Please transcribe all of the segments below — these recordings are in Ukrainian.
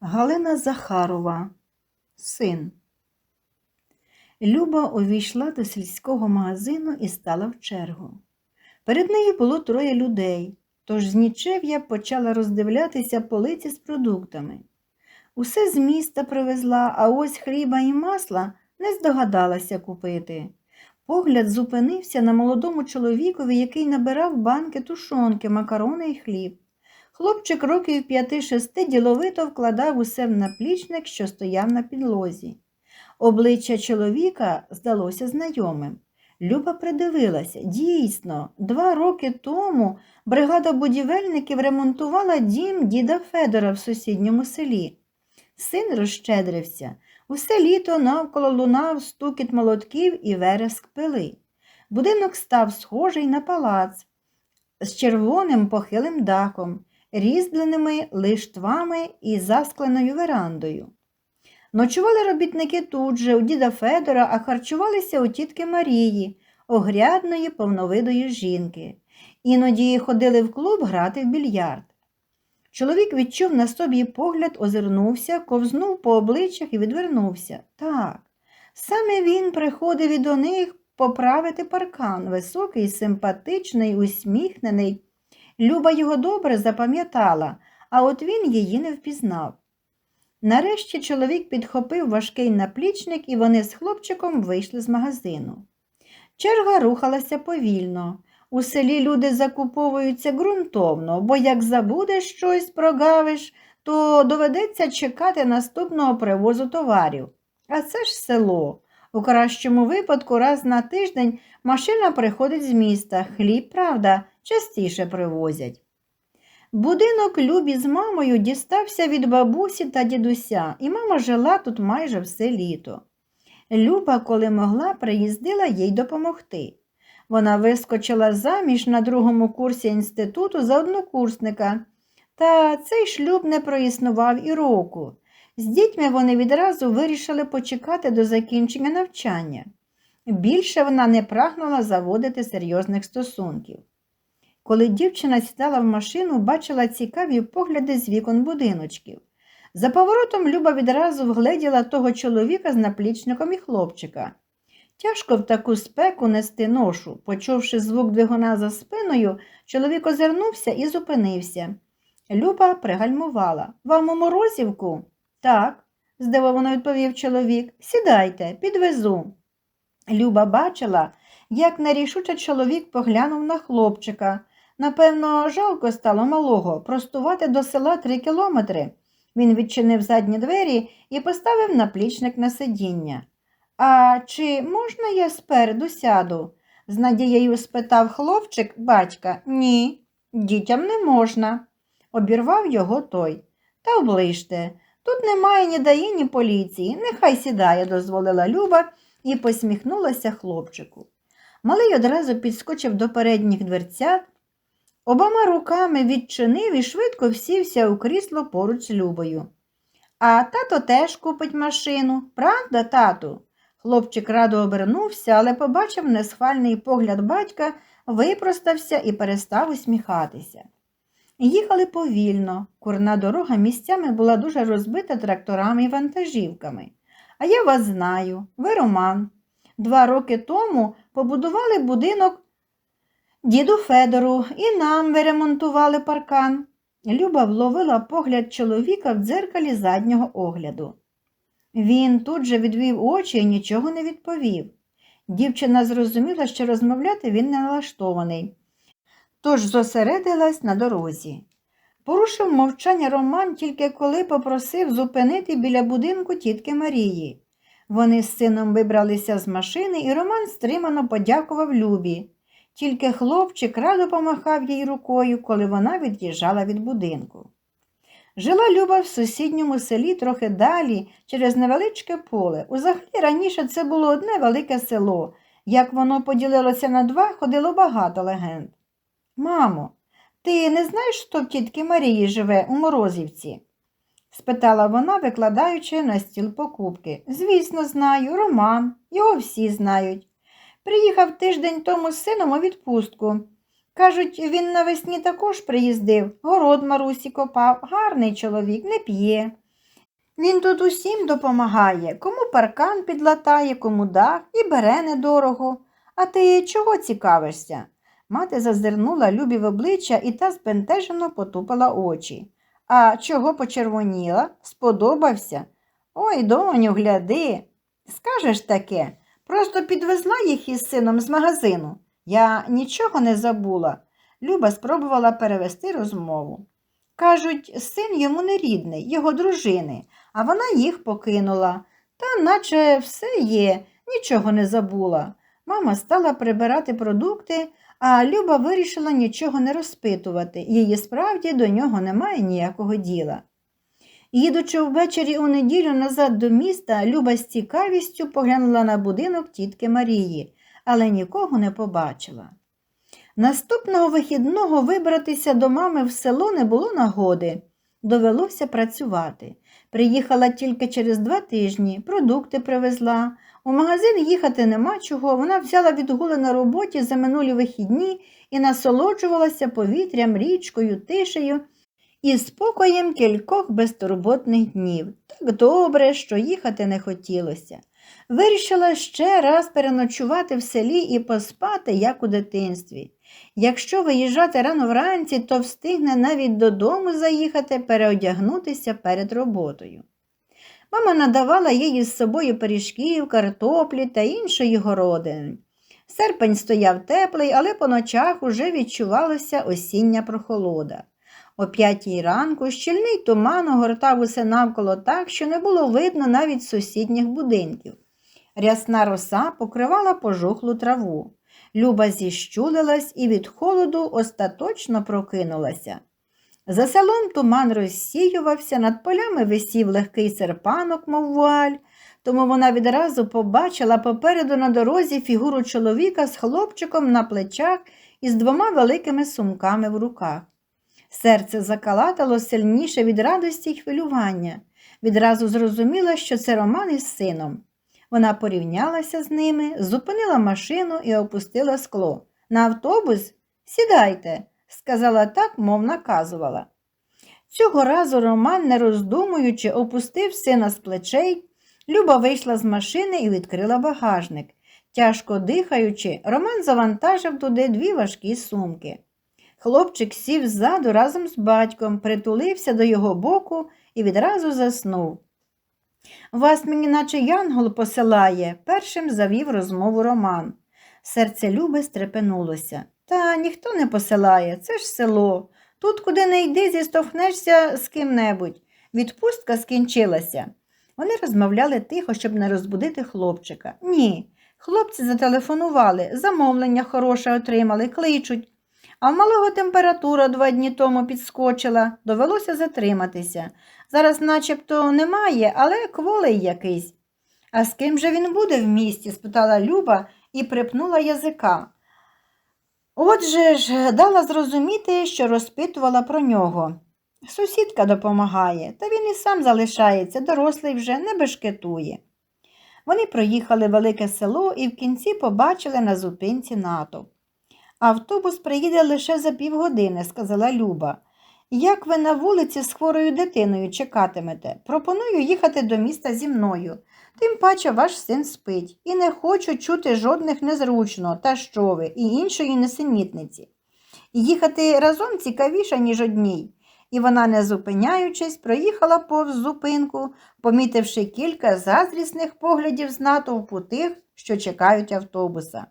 Галина Захарова, син. Люба увійшла до сільського магазину і стала в чергу. Перед нею було троє людей, тож з нічев'я почала роздивлятися полиці з продуктами. Усе з міста привезла, а ось хліба і масла не здогадалася купити. Погляд зупинився на молодому чоловікові, який набирав банки тушонки, макарони і хліб. Хлопчик років п'яти-шести діловито вкладав усе в наплічник, що стояв на підлозі. Обличчя чоловіка здалося знайомим. Люба придивилася. Дійсно, два роки тому бригада будівельників ремонтувала дім діда Федора в сусідньому селі. Син розщедрився. Усе літо навколо лунав стукіт молотків і вереск пили. Будинок став схожий на палац з червоним похилим дахом різьбленими лиштвами і заскленою верандою. Ночували робітники тут же, у діда Федора, а харчувалися у тітки Марії, огрядної повновидої жінки. Іноді ходили в клуб грати в більярд. Чоловік відчув на собі погляд, озирнувся, ковзнув по обличчях і відвернувся. Так, саме він приходив і до них поправити паркан, високий, симпатичний, усміхнений. Люба його добре запам'ятала, а от він її не впізнав. Нарешті чоловік підхопив важкий наплічник, і вони з хлопчиком вийшли з магазину. Черга рухалася повільно. У селі люди закуповуються ґрунтовно, бо як забудеш щось прогавиш, то доведеться чекати наступного привозу товарів. А це ж село. У кращому випадку раз на тиждень машина приходить з міста, хліб, правда, частіше привозять. Будинок Любі з мамою дістався від бабусі та дідуся, і мама жила тут майже все літо. Люба, коли могла, приїздила їй допомогти. Вона вискочила заміж на другому курсі інституту за однокурсника, та цей шлюб не проіснував і року. З дітьми вони відразу вирішили почекати до закінчення навчання. Більше вона не прагнула заводити серйозних стосунків. Коли дівчина сідала в машину, бачила цікаві погляди з вікон будиночків. За поворотом Люба відразу вгледіла того чоловіка з наплічником і хлопчика. Тяжко в таку спеку нести ношу. Почувши звук двигуна за спиною, чоловік озирнувся і зупинився. Люба пригальмувала. Вам у морозівку? Так, здивовано відповів чоловік. Сідайте, підвезу. Люба бачила, як нерішуче чоловік поглянув на хлопчика. Напевно, жалко стало малого простувати до села три кілометри. Він відчинив задні двері і поставив наплічник на сидіння. А чи можна я спереду сяду? з надією спитав хлопчик батька. Ні, дітям не можна, обірвав його той. Та оближте. Тут немає ні даї, ні поліції. Нехай сідає, дозволила Люба і посміхнулася хлопчику. Малий одразу підскочив до передніх дверцят, обома руками відчинив і швидко всівся у крісло поруч з Любою. А тато теж купить машину, правда, тату? Хлопчик радо обернувся, але побачив несхвальний погляд батька, випростався і перестав усміхатися. Їхали повільно. Курна дорога місцями була дуже розбита тракторами і вантажівками. А я вас знаю, ви Роман. Два роки тому побудували будинок діду Федору і нам виремонтували паркан. Люба вловила погляд чоловіка в дзеркалі заднього огляду. Він тут же відвів очі і нічого не відповів. Дівчина зрозуміла, що розмовляти він не налаштований, тож зосередилась на дорозі. Порушив мовчання Роман тільки коли попросив зупинити біля будинку тітки Марії. Вони з сином вибралися з машини, і Роман стримано подякував Любі. Тільки хлопчик радо помахав їй рукою, коли вона від'їжджала від будинку. Жила Люба в сусідньому селі трохи далі, через невеличке поле. Узагалі раніше це було одне велике село. Як воно поділилося на два, ходило багато легенд. Мамо, ти не знаєш, хто в тітки Марії живе у Морозівці? спитала вона, викладаючи на стіл покупки. Звісно, знаю, Роман, його всі знають. Приїхав тиждень тому з сином у відпустку. Кажуть, він навесні також приїздив, город Марусі копав, гарний чоловік, не п'є. Він тут усім допомагає, кому паркан підлатає, кому дах і бере недорого. А ти чого цікавишся? Мати зазирнула Любі в обличчя і та збентежено потупала очі. А чого почервоніла? Сподобався? Ой, доню, гляди. Скажеш таке, просто підвезла їх із сином з магазину. Я нічого не забула. Люба спробувала перевести розмову. Кажуть, син йому не рідний, його дружини, а вона їх покинула. Та наче все є, нічого не забула. Мама стала прибирати продукти, а Люба вирішила нічого не розпитувати, її справді до нього немає ніякого діла. Їдучи ввечері у неділю назад до міста, Люба з цікавістю поглянула на будинок тітки Марії, але нікого не побачила. Наступного вихідного вибратися до мами в село не було нагоди. Довелося працювати. Приїхала тільки через два тижні, продукти привезла. У магазин їхати нема чого. Вона взяла відгули на роботі за минулі вихідні і насолоджувалася повітрям, річкою, тишею і спокоєм кількох безтурботних днів. Так добре, що їхати не хотілося. Вирішила ще раз переночувати в селі і поспати, як у дитинстві. Якщо виїжджати рано вранці, то встигне навіть додому заїхати, переодягнутися перед роботою. Мама надавала їй з собою пиріжків, картоплі та іншої городини. Серпень стояв теплий, але по ночах уже відчувалася осіння прохолода. О п'ятій ранку щільний туман огортав усе навколо так, що не було видно навіть сусідніх будинків. Рясна роса покривала пожухлу траву. Люба зіщулилась і від холоду остаточно прокинулася. За селом туман розсіювався, над полями висів легкий серпанок, мов вуаль, тому вона відразу побачила попереду на дорозі фігуру чоловіка з хлопчиком на плечах і з двома великими сумками в руках. Серце закалатало сильніше від радості й хвилювання. Відразу зрозуміла, що це Роман із сином. Вона порівнялася з ними, зупинила машину і опустила скло. На автобус? Сідайте, сказала так, мов наказувала. Цього разу Роман, не роздумуючи, опустив сина з плечей. Люба вийшла з машини і відкрила багажник. Тяжко дихаючи, Роман завантажив туди дві важкі сумки. Хлопчик сів ззаду разом з батьком, притулився до його боку і відразу заснув. Вас мені наче янгол посилає, першим завів розмову Роман. Серце Люби стрепенулося. Та ніхто не посилає, це ж село. Тут, куди не йди, зістовхнешся з ким-небудь. Відпустка скінчилася. Вони розмовляли тихо, щоб не розбудити хлопчика. Ні, хлопці зателефонували, замовлення хороше отримали, кличуть. А в малого температура два дні тому підскочила, довелося затриматися. Зараз начебто немає, але кволий якийсь. А з ким же він буде в місті? спитала Люба і припнула язика. Отже ж, дала зрозуміти, що розпитувала про нього. Сусідка допомагає, та він і сам залишається, дорослий вже не бешкетує. Вони проїхали велике село і в кінці побачили на зупинці натовп. Автобус приїде лише за півгодини, сказала Люба. Як ви на вулиці з хворою дитиною чекатимете? Пропоную їхати до міста зі мною. Тим паче ваш син спить, і не хочу чути жодних незручно та що ви, і іншої несенітниці. Їхати разом цікавіше, ніж одній. І вона, не зупиняючись, проїхала повз зупинку, помітивши кілька заздрісних поглядів з натовпу тих, що чекають автобуса.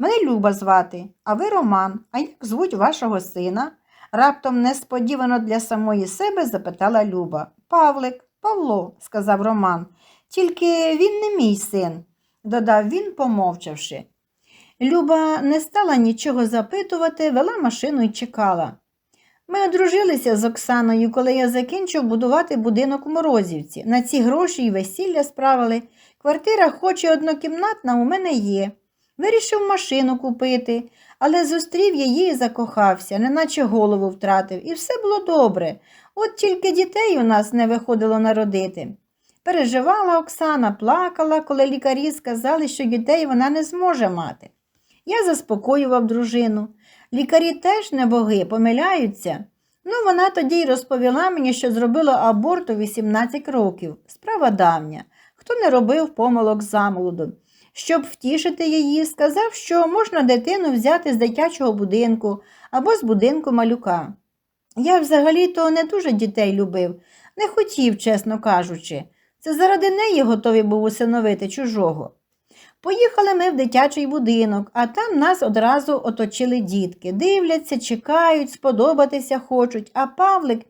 Мене Люба звати, а ви Роман, а як звуть вашого сина? Раптом несподівано для самої себе запитала Люба. Павлик, Павло, сказав Роман, тільки він не мій син, додав він, помовчавши. Люба не стала нічого запитувати, вела машину і чекала. Ми одружилися з Оксаною, коли я закінчив будувати будинок у Морозівці. На ці гроші й весілля справили. Квартира, хоч і однокімнатна, у мене є. Вирішив машину купити, але зустрів її і закохався, неначе голову втратив, і все було добре. От тільки дітей у нас не виходило народити. Переживала Оксана, плакала, коли лікарі сказали, що дітей вона не зможе мати. Я заспокоював дружину. Лікарі теж не боги, помиляються. Ну, вона тоді й розповіла мені, що зробила аборт у 18 років. Справа давня. Хто не робив помилок замолоду. Щоб втішити її, сказав, що можна дитину взяти з дитячого будинку або з будинку малюка. Я взагалі-то не дуже дітей любив, не хотів, чесно кажучи. Це заради неї готовий був усиновити чужого. Поїхали ми в дитячий будинок, а там нас одразу оточили дітки. Дивляться, чекають, сподобатися хочуть. А Павлик,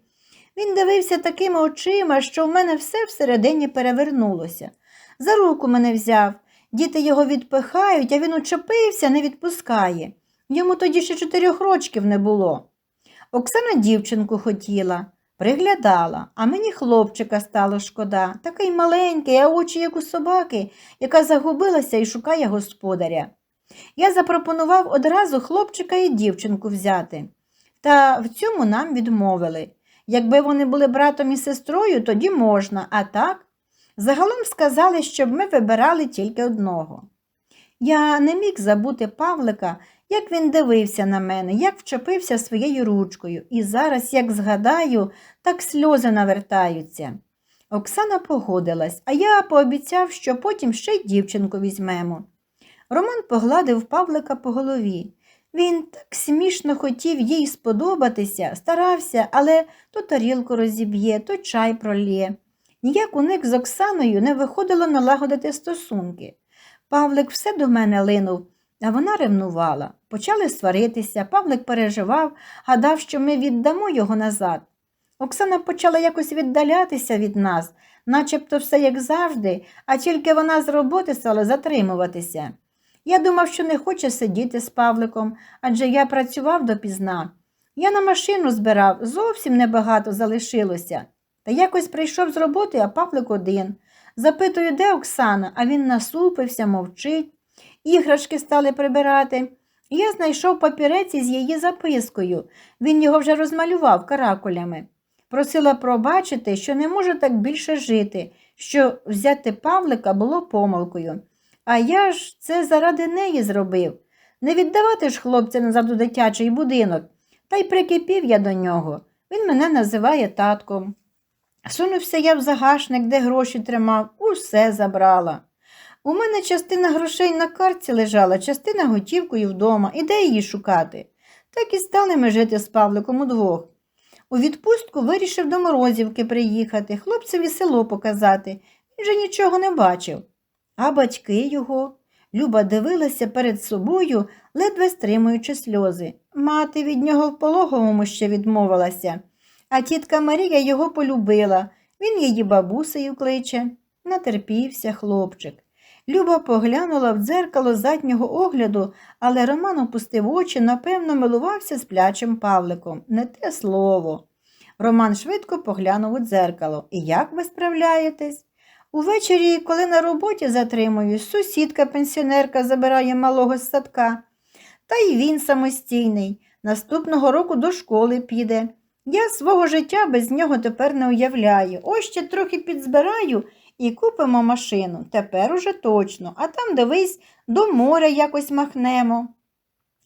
він дивився такими очима, що в мене все всередині перевернулося. За руку мене взяв. Діти його відпихають, а він учепився, не відпускає. Йому тоді ще чотирьох рочків не було. Оксана дівчинку хотіла, приглядала, а мені хлопчика стало шкода, такий маленький, а очі, як у собаки, яка загубилася і шукає господаря. Я запропонував одразу хлопчика і дівчинку взяти. Та в цьому нам відмовили. Якби вони були братом і сестрою, тоді можна, а так загалом сказали, щоб ми вибирали тільки одного. Я не міг забути Павлика, як він дивився на мене, як вчепився своєю ручкою, і зараз, як згадаю, так сльози навертаються. Оксана погодилась, а я пообіцяв, що потім ще й дівчинку візьмемо. Роман погладив Павлика по голові. Він так смішно хотів їй сподобатися, старався, але то тарілку розіб'є, то чай пролє. Ніяк у них з Оксаною не виходило налагодити стосунки. Павлик все до мене линув, а вона ревнувала. Почали сваритися, Павлик переживав, гадав, що ми віддамо його назад. Оксана почала якось віддалятися від нас, начебто все як завжди, а тільки вона з роботи стала затримуватися. Я думав, що не хоче сидіти з Павликом, адже я працював допізна. Я на машину збирав, зовсім небагато залишилося. Та якось прийшов з роботи, а Павлик один. Запитую, де Оксана, а він насупився, мовчить. Іграшки стали прибирати. Я знайшов папірець із її запискою. Він його вже розмалював каракулями. Просила пробачити, що не може так більше жити, що взяти Павлика було помилкою. А я ж це заради неї зробив. Не віддавати ж хлопця назад у дитячий будинок. Та й прикипів я до нього. Він мене називає татком. Сунувся я в загашник, де гроші тримав, усе забрала. У мене частина грошей на картці лежала, частина готівкою вдома, і де її шукати. Так і стали ми жити з Павликом удвох. У відпустку вирішив до Морозівки приїхати, хлопцеві село показати. Він же нічого не бачив. А батьки його. Люба дивилася перед собою, ледве стримуючи сльози. Мати від нього в пологовому ще відмовилася, а тітка Марія його полюбила. Він її бабусею кличе. Натерпівся хлопчик. Люба поглянула в дзеркало заднього огляду, але Роман опустив очі, напевно, милувався сплячим Павликом. Не те слово. Роман швидко поглянув у дзеркало. І як ви справляєтесь? Увечері, коли на роботі затримуюсь, сусідка пенсіонерка забирає малого з садка. Та й він самостійний. Наступного року до школи піде. Я свого життя без нього тепер не уявляю. Ось ще трохи підзбираю і купимо машину. Тепер уже точно, а там, дивись, до моря якось махнемо.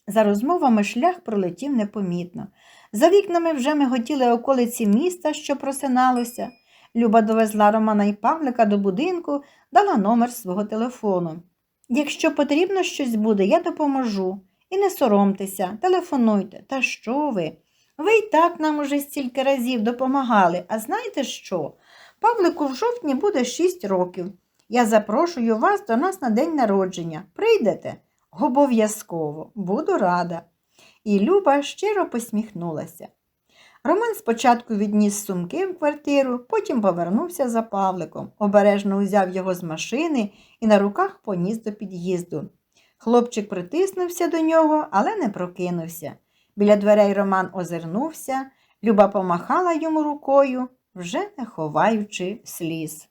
За розмовами шлях пролетів непомітно. За вікнами вже ми хотіли околиці міста, що просиналося. Люба довезла Романа і Павлика до будинку, дала номер свого телефону. Якщо потрібно щось буде, я допоможу. І не соромтеся, телефонуйте. Та що ви? Ви й так нам уже стільки разів допомагали, а знаєте що? Павлику в жовтні буде шість років. Я запрошую вас до нас на день народження. Прийдете? Обов'язково, буду рада. І Люба щиро посміхнулася. Роман спочатку відніс сумки в квартиру, потім повернувся за Павликом, обережно узяв його з машини і на руках поніс до під'їзду. Хлопчик притиснувся до нього, але не прокинувся. Біля дверей Роман озирнувся, Люба помахала йому рукою, вже не ховаючи сліз.